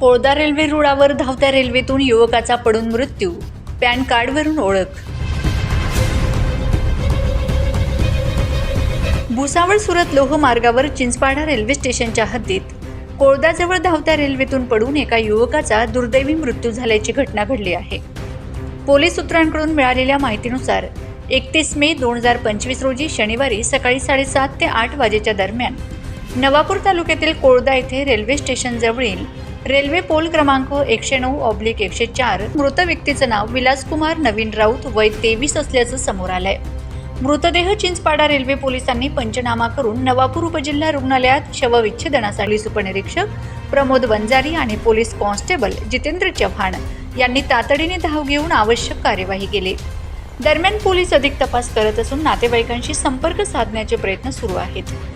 कोळदा railway रुळावर धावत्या रेल्वेतून युवकाचा पडून मृत्यू. पॅन कार्डवरून ओळख. भुसावळ सुरत लोह मार्गावर चिंचपाडा रेल्वे स्टेशनच्या हद्दीत. कोळदाजवळ धावत्या रेल्वेतून पडून एका युवकाचा दुर्दैवी मृत्यू झाल्याची घटना घडली आहे. पोलीस सूत्रांकडून मिळालेल्या माहितीनुसार एकतीस मे दोन हजार पंचवीस रोजी शनिवारी सकाळी साडेसात ते आठ वाजेच्या दरम्यान नवापूर तालुक्यातील कोळदा येथे रेल्वे स्टेशनजवळील रेल्वे पोल क्रमांक एकशे नऊ ऑब्लिक एकशे चार मृत व्यक्तीचं नाव विलासकुमार नवीन राऊत वय तेवीस असल्याचं समोर आलंय. मृतदेह चिंचपाडा रेल्वे पोलिसांनी पंचनामा करून नवापूर उपजिल्हा रुग्णालयात शवविच्छेदनासाठी उपनिरीक्षक प्रमोद वंजारी आणि पोलीस कॉन्स्टेबल जितेंद्र चव्हाण यांनी तातडीने धाव घेऊन आवश्यक कार्यवाही केली. दरम्यान पोलीस अधिक तपास करत असून नातेवाईकांशी संपर्क साधण्याचे प्रयत्न सुरू आहेत.